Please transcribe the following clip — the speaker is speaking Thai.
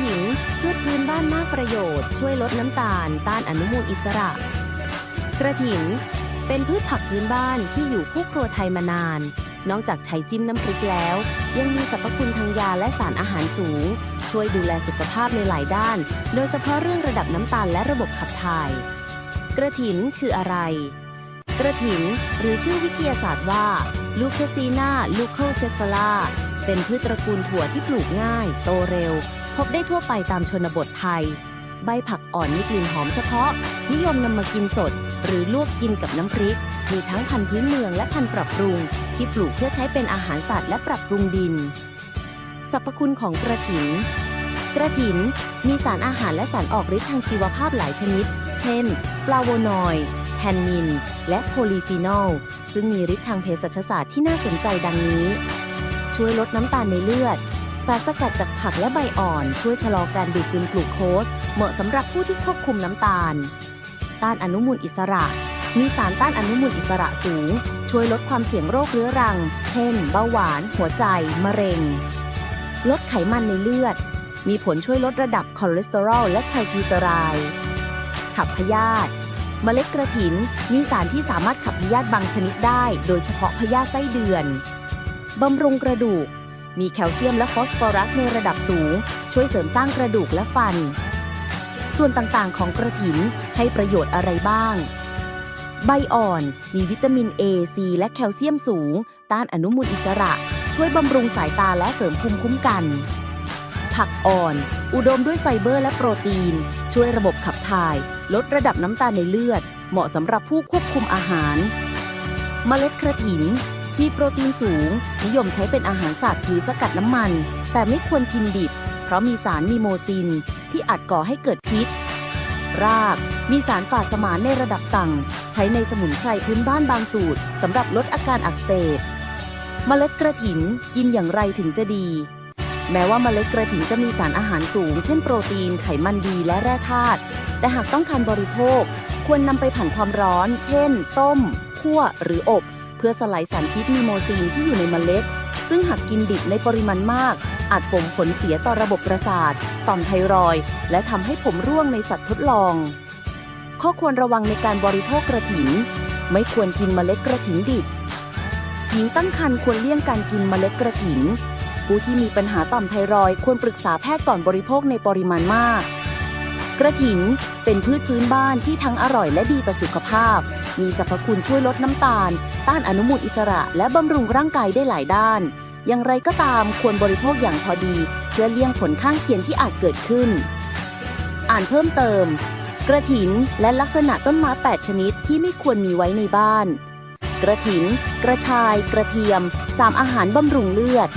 ถินพืชพื้นบ้านมากประโยชน์ ช่วยลดน้ำตาล ต้านอนุมูลอิสระ กระถิน เป็นพืชผักพื้นบ้านที่อยู่คู่ครัวไทยมานาน นอกจากใช้จิ้มน้ำพริกแล้ว ยังมีสรรพคุณทางยาและสารอาหารสูง ช่วยดูแลสุขภาพในหลายด้าน โดยเฉพาะเรื่องระดับน้ำตาลและระบบขับถ่าย กระถินคืออะไร กระถินหรือชื่อวิทยาศาสตร์ว่าลูเคซีนาลูโคเซฟาลาเป็นพืชตระกูลถั่วที่ปลูกง่าย โตเร็ว พบได้ทั่วไปตามชนบทไทย ใบผักอ่อนมีกลิ่นหอมเฉพาะ นิยมนำมากินสด หรือลวกกินกับน้ำพริก มีทั้งพันธุ์พื้นเมืองและพันธุ์ปรับปรุง ที่ปลูกเพื่อใช้เป็นอาหารสัตว์และปรับปรุงดิน สรรพคุณของกระถิน กระถินมีสารอาหารและสารออกฤทธิ์ทางชีวภาพหลายชนิด เช่นฟลาโวนอยด์แทนนิน และโพลีฟีนอล ซึ่งมีฤทธิ์ทางเภสัชศาสตร์ที่น่าสนใจดังนี้ ช่วยลดน้ำตาลในเลือด สารสกัดจากผักและใบอ่อน ช่วยชะลอการดูดซึมกลูโคส เหมาะสำหรับผู้ที่ควบคุมน้ำตาล ต้านอนุมูลอิสระ มีสารต้านอนุมูลอิสระสูง ช่วยลดความเสี่ยงโรคเรื้อรัง เช่น เบาหวาน หัวใจ มะเร็ง ลดไขมันในเลือด มีผลช่วยลดระดับคอเลสเตอรอลและไทรกลีเซอไรด์ขับพยาธิเมล็ดกระถิน มีสารที่สามารถขับพยาธิบางชนิดได้ โดยเฉพาะพยาธิไส้เดือน บำรุงกระดูก มีแคลเซียมและฟอสฟอรัสในระดับสูง ช่วยเสริมสร้างกระดูกและฟัน ส่วนต่างๆ ของกระถินให้ประโยชน์อะไรบ้าง ใบอ่อนมีวิตามิน A, C และแคลเซียมสูง ต้านอนุมูลอิสระ ช่วยบำรุงสายตาและเสริมภูมิคุ้มกัน ผักอ่อน อุดมด้วยไฟเบอร์และโปรตีน ช่วยระบบขับถ่าย ลดระดับน้ำตาลในเลือด เหมาะสำหรับผู้ควบคุมอาหาร เมล็ดกระถิน มีโปรตีนสูง นิยมใช้เป็นอาหารสัตว์หรือสกัดน้ำมัน แต่ไม่ควรกินดิบ เพราะมีสารมีโมซิน ที่อาจก่อให้เกิดพิษ ราก มีสารฝาดสมานในระดับต่ำใช้ในสมุนไพรพื้นบ้านบางสูตรสำหรับลดอาการอักเสบเมล็ดกระถินกินอย่างไรถึงจะดี แม้ว่าเมล็ดกระถินจะมีสารอาหารสูง เช่นโปรตีนไขมันดีและแร่ธาตุแต่หากต้องการบริโภค ควรนำไปผ่านความร้อน เช่น ต้ม คั่วหรืออบ พื่อสลายสารพิษมีโมซีนที่อยู่ในเมล็ด ซึ่งหากกินดิบในปริมาณมาก อาจส่งผลเสียต่อระบบประสาท ต่อมไทรอยและทำให้ผมร่วงในสัตว์ทดลอง ข้อควรระวังในการบริโภคกระถิน ไม่ควรกินเมล็ดกระถินดิบหญิงตั้งครรภ์ควรเลี่ยงการกินเมล็ดกระถิน ผู้ที่มีปัญหาต่อมไทรอยควรปรึกษาแพทย์ก่อนบริโภคในปริมาณมาก กระถินเป็นพืชพื้นบ้านที่ทั้งอร่อยและดีต่อสุขภาพ มีสรรพคุณช่วยลดน้ำตาล ต้านอนุมูลอิสระและบำรุงร่างกายได้หลายด้าน อย่างไรก็ตามควรบริโภคอย่างพอดี เพื่อเลี่ยงผลข้างเคียงที่อาจเกิดขึ้น อ่านเพิ่มเติม กระถินและลักษณะต้นไม้8ชนิดที่ไม่ควรมีไว้ในบ้าน กระถิน กระชาย กระเทียม สามอาหารบำรุงเลือด